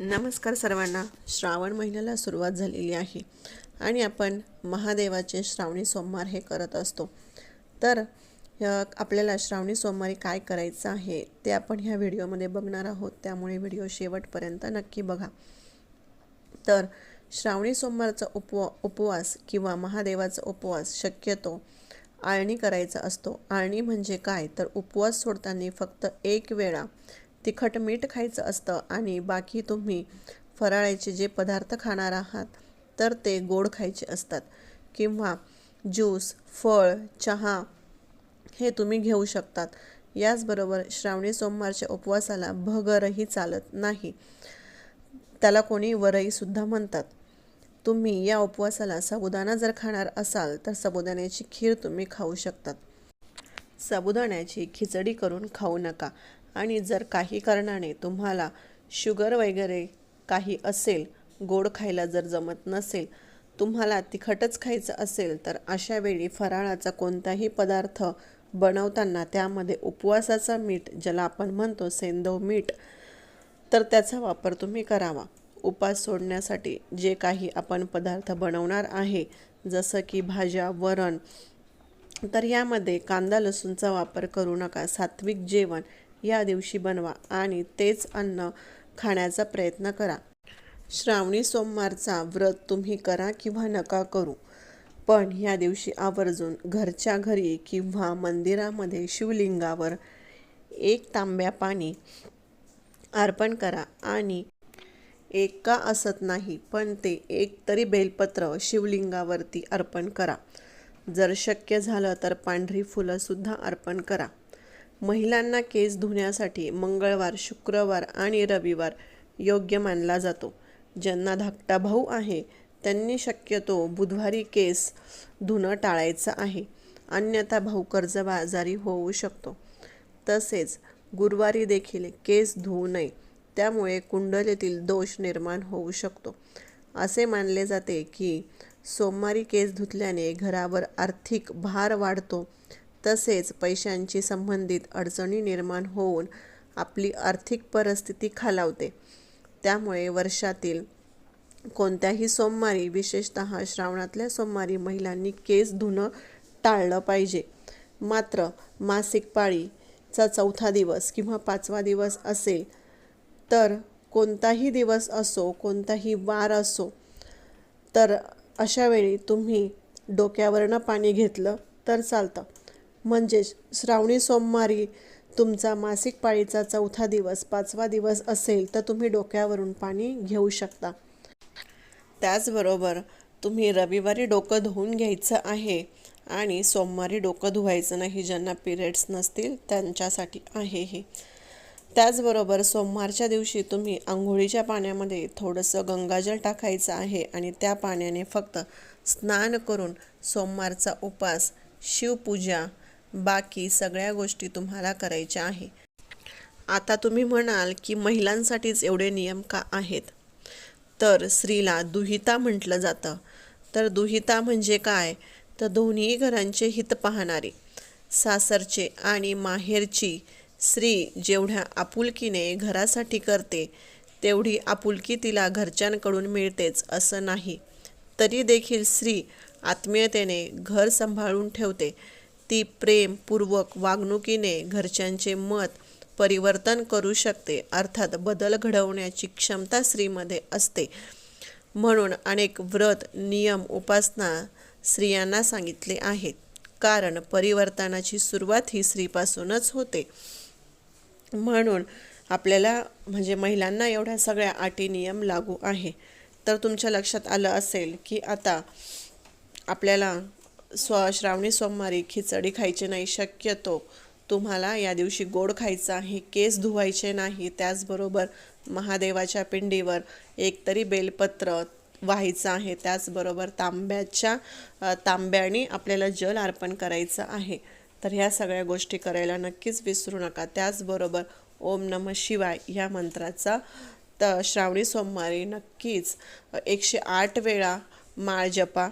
नमस्कार सर्वांना. श्रावण महिन्याला सुरुवात झालेली आहे आणि आपण महादेवाचे श्रावणी सोमवार हे करत असतो. तर आपल्याला श्रावणी सोमवारी काय करायचं आहे ते आपण ह्या व्हिडिओमध्ये बघणार आहोत. त्यामुळे व्हिडिओ शेवटपर्यंत नक्की बघा. तर श्रावणी सोमवारचा उपवा उपवास किंवा महादेवाचा उपवास शक्यतो आळणी करायचा असतो. आळणी म्हणजे काय? तर उपवास सोडताना फक्त एक वेळा तिखट मीठ खायचं असतं आणि बाकी तुम्ही फराळाचे जे पदार्थ खाणार आहात तर ते गोड खायचे असतात. किंवा ज्यूस फळ चहा हे तुम्ही घेऊ शकतात. याचबरोबर श्रावणी सोमवारच्या उपवासाला भगरही चालत नाही. त्याला कोणी वरईसुद्धा म्हणतात. तुम्ही या उपवासाला साबुदाणा जर खाणार असाल तर साबुदाण्याची खीर तुम्ही खाऊ शकतात. साबुदाण्याची खिचडी करून खाऊ नका. आणि जर काही कारणाने तुम्हाला शुगर वगैरे काही असेल गोड खायला जर जमत नसेल तुम्हाला तिखटच खायचं असेल तर अशा वेळी फराळाचा कोणताही पदार्थ बनवताना त्यामध्ये उपवासाचा मीठ ज्याला आपण म्हणतो सेंदव मीठ तर त्याचा वापर तुम्ही करावा. उपास सोडण्यासाठी जे काही आपण पदार्थ बनवणार आहे जसं की भाज्या वरण तर यामध्ये कांदा लसूणचा वापर करू नका. सात्विक जेवण या दिवशी बनवा आणि तेच अन्न खाण्याचा प्रयत्न करा. श्रावणी सोमवारचा व्रत तुम्ही करा किंवा नका करू. पण ह्या दिवशी आवर्जून घरच्या घरी किंवा मंदिरामध्ये शिवलिंगावर एक तांब्या पाणी अर्पण करा आणि एक का असत नाही पण ते एक तरी बेलपत्र शिवलिंगावरती अर्पण करा. जर शक्य झालं तर पांढरी फुलंसुद्धा अर्पण करा. महिलांना केस धुण्यासाठी मंगळवार शुक्रवार आणि रविवार योग्य मानला जातो. ज्यांना धाकटा भाऊ आहे त्यांनी शक्यतो बुधवारी केस धुणं टाळायचं आहे. अन्यथा भाऊ कर्जबाजारी होऊ शकतो. तसेच गुरुवारी देखील केस धुवू नये त्यामुळे कुंडलीतील दोष निर्माण होऊ शकतो. असे मानले जाते की सोमवारी केस धुतल्याने घरावर आर्थिक भार वाढतो. तसेच पैशांची संबंधित अडचणी निर्माण होऊन आपली आर्थिक परिस्थिती खालावते. त्यामुळे वर्षातील कोणत्याही सोमवारी विशेषत श्रावणातल्या सोमवारी महिलांनी केस धुणं टाळलं पाहिजे. मात्र मासिक पाळीचा चौथा दिवस किंवा पाचवा दिवस असेल तर कोणताही दिवस असो कोणताही वार असो तर अशावेळी तुम्ही डोक्यावरनं पाणी घेतलं तर चालतं. म्हणजेच श्रावणी सोमवारी तुमचा मासिक पाळीचा चौथा दिवस पाचवा दिवस असेल तर तुम्ही डोक्यावरून पाणी घेऊ शकता. त्याचबरोबर तुम्ही रविवारी डोकं धुवून घ्यायचं आहे आणि सोमवारी डोकं धुवायचं नाही ज्यांना पिरियड्स नसतील त्यांच्यासाठी आहे हे. त्याचबरोबर सोमवारच्या दिवशी तुम्ही आंघोळीच्या पाण्यामध्ये थोडंसं गंगाजल टाकायचं आहे आणि त्या पाण्याने फक्त स्नान करून सोमवारचा उपास शिवपूजा बाकी सगळ्या गोष्टी तुम्हाला करायच्या आहे. आता तुम्ही म्हणाल की महिलांसाठीच एवढे नियम का आहेत? तर स्त्रीला दुहिता म्हटलं जातं. तर दुहिता म्हणजे काय? तर दोन्ही घरांचे हित पाहणारी. सासरचे आणि माहेरची स्त्री जेवढ्या आपुलकीने घरासाठी करते तेवढी आपुलकी तिला घरच्यांकडून मिळतेच असं नाही. तरी देखील स्त्री आत्मीयतेने घर सांभाळून ठेवते. ती प्रेमपूर्वक वागणुकीने घरच्यांचे मत परिवर्तन करू शकते. अर्थात बदल घडवण्याची क्षमता स्त्रीमध्ये असते. म्हणून अनेक व्रत नियम उपासना स्त्रियांना सांगितले आहेत. कारण परिवर्तनाची सुरुवात ही स्त्रीपासूनच होते. म्हणून आपल्याला म्हणजे महिलांना एवढ्या सगळ्या अटी नियम लागू आहे. तर तुमच्या लक्षात आलं असेल की आता आपल्याला स्व श्रावणी सोमवारी खिचडी खायची नाही शक्यतो तुम्हाला या दिवशी गोड खायचं आहे केस धुवायचे नाही. त्याचबरोबर महादेवाच्या पिंडीवर एकतरी बेलपत्र व्हायचं आहे. त्याचबरोबर तांब्याच्या तांब्याने आपल्याला जल अर्पण करायचं आहे. तर ह्या सगळ्या गोष्टी करायला नक्कीच विसरू नका. त्याचबरोबर ओम नम शिवाय ह्या मंत्राचा तर श्रावणी सोमवारी नक्कीच एकशे आठ वेळा माळ जपा.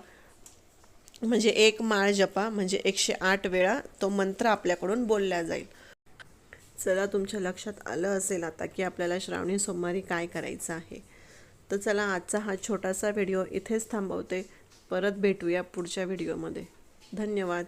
म्हणजे एक माळ जपा म्हणजे एकशे आठ वेळा तो मंत्र आपल्याकडून बोलला जाईल. चला तुमच्या लक्षात आलं असेल आता की आपल्याला श्रावणी सोमवारी काय करायचं आहे. तर चला आजचा हा छोटासा व्हिडिओ इथेच थांबवते. परत भेटूया पुढच्या व्हिडिओमध्ये. धन्यवाद.